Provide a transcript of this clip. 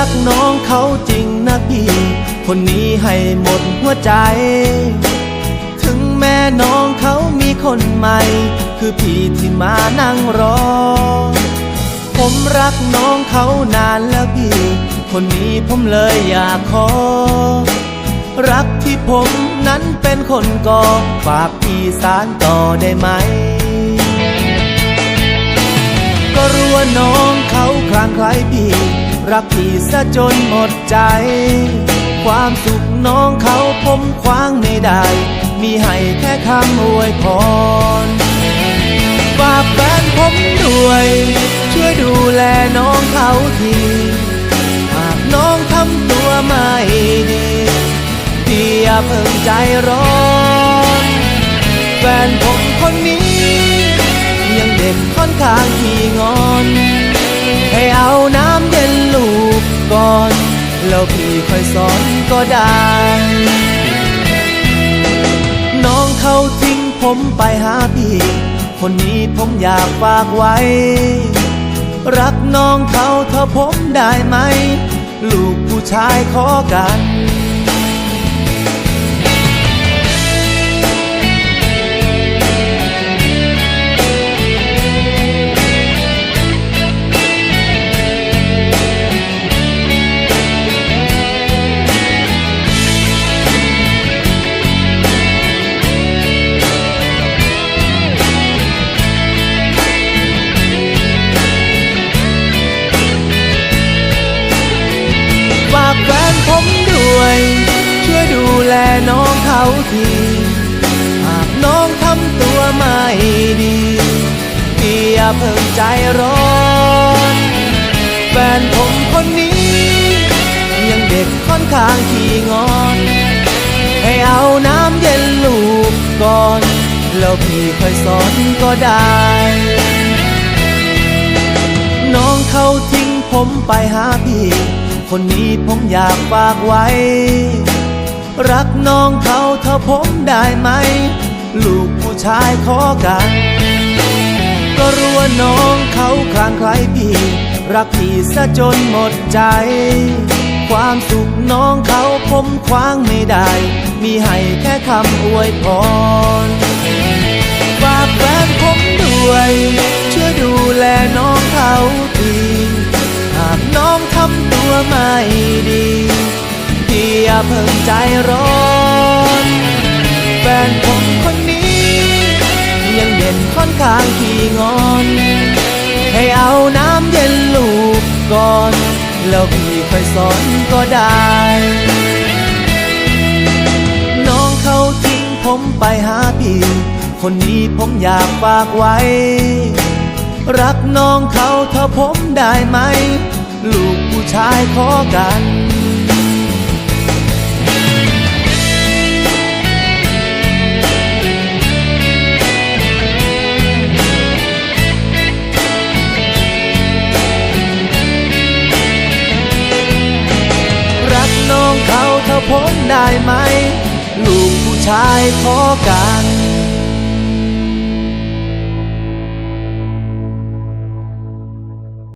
ักน้องเขาจริงนะพี่ คนนี้ให้หมดหัวใจ ถึงแม่น้องเขามีคนใหม่ คือพี่ที่มานั่งรอ ผมรักน้องเขานานแล้วพี่ คนนี้ผมเลยอยากขอ รักที่ผมนั้นเป็นคนก่อฝากพี่สารต่อได้ไหมก็รู้ว่าน้องเขาคลางคล้ายพี่ รักพี่ซะจนหมดใจ ความสุขน้องเขาผมคว้างไม่ได้ มีให้แค่คำอวยพรฝากแฟนผมด้วย ช่วยดูแลน้องเขาทีหากน้องทำตัวไม่ดีพี่อย่าเพิ่งใจร้อนแฟนผมคนนี้ ยังเด็กค่อนข้างขี้งอน แล้วพี่ค่อยสอนก็ได้ น้องเขาทิ้งผมไปหาพี่ คนนี้ผมอยากฝากไว้ รักน้องเขาเท่าผมได้ไหม ลูกผู้ชายขอกัน ที หากน้องทำตัวไม่ดีพี่อย่าเพิ่งใจร้อนแฟนผมคนนี้ ยังเด็กค่อนข้างขี้งอน ให้เอาน้ำเย็นลูกก่อน แล้วพี่ค่อยสอนก็ได้ น้องเขาทิ้งผมไปหาพี่ คนนี้ผมอยากฝากไว้ รักน้องเขาเท่าผมได้ไหม ลูกผู้ชายขอกัน ก็รู้ว่าน้องเขาคลางไคล้พี่ รักพี่ซะจนหมดใจ ความสุขน้องเขาผมคว้างไม่ได้ มีให้แค่คำอวยพรฝากแฟนผมด้วยช่วยดูแลน้องเขาที หากน้องทำตัวไม่ดี เพิ่งใจร้อนแฟนผมคนนี้ ยังเด่นค่อนข้างขี้งอน ให้เอาน้ำเย็นลูกก่อน แล้วพี่ค่อยสอนก็ได้ น้องเขาทิ้งผมไปหาพี่คนนี้ผมอยากฝากไว้ รักน้องเขาเท่าผมได้ไหม ลูกผู้ชายขอกัน ได้ไหม ลูกผู้ชายขอกัน